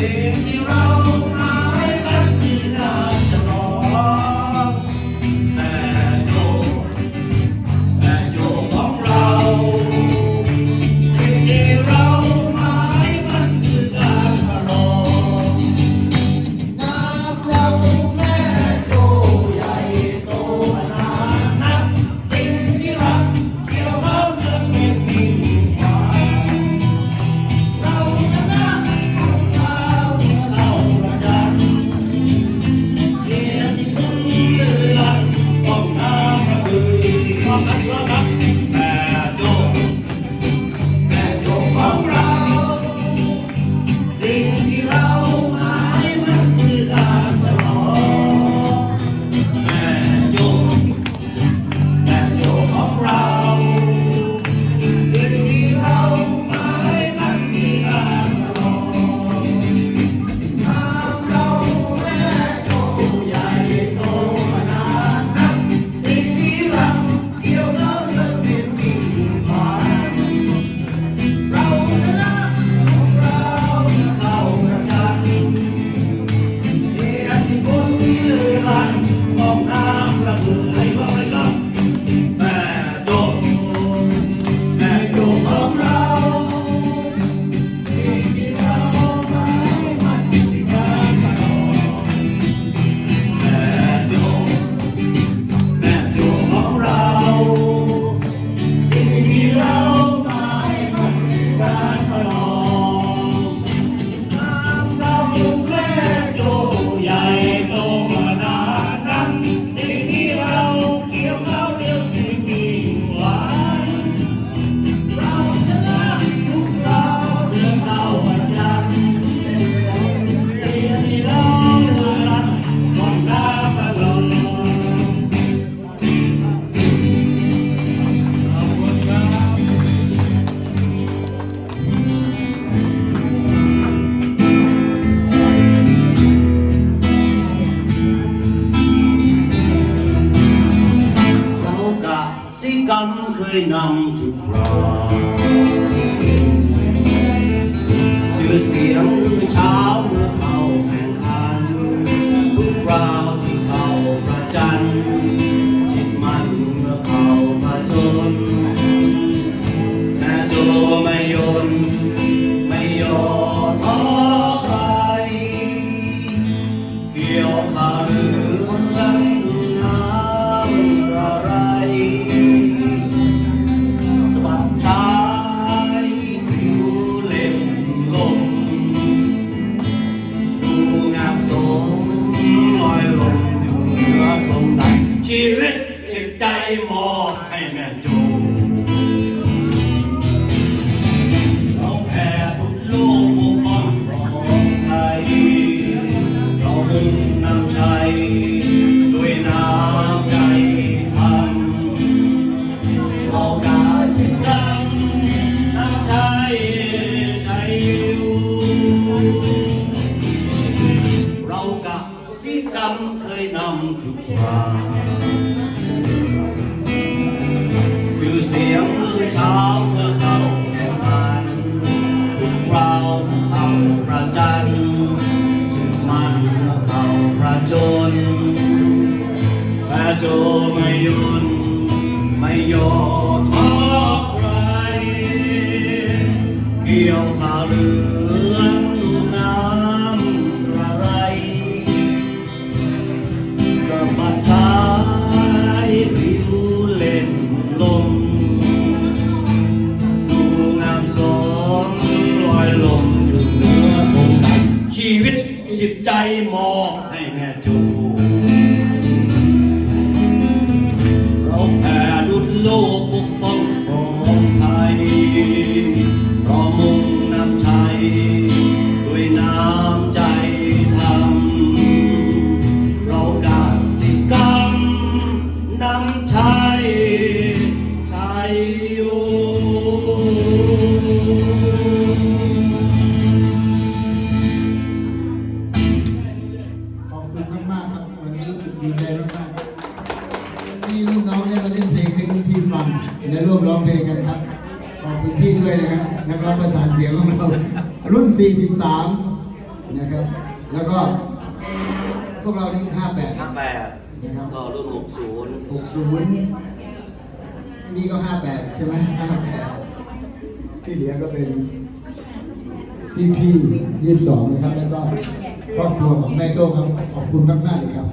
เพลงที่เรา numbed มอบให้แม่จูเราแผ่บุญลูกปกป้องปองไทยเรามุ่งนำใจด้วยน้ำใจทันเรากาสิกังน้ำใจใจอยู่เรากะสิกรรมเคยนำทุกวัน เสียงมือเช้าเมื่อเข้าแข่งขันคุณเราทำประจันถึงมันเมื่อาประจนแต่โจไม่ยนไม่ยอท้อใครเกี่ยว จิตใจมองให้แม่จูเราแผ่ดุลโลกปกป้องปลอดภัยเรามุ่งนำชัย ร่วมร้องเพลงกันครับ ขอบคุณพี่ด้วยนะครับนักร้องประสานเสียงของเรารุ่น 43 นะครับ แล้วก็พวกเรานี่58 ห้าแปดนะครับ ก็รุ่นหกศูนย์60 นี่ก็ 58 ใช่ไหม58 ที่เหลือก็เป็นพี่พี่ยี่สิบสองนะครับ แล้วก็ครอบครัวของแม่โจ้ครับ ขอบคุณมากๆเลยครับ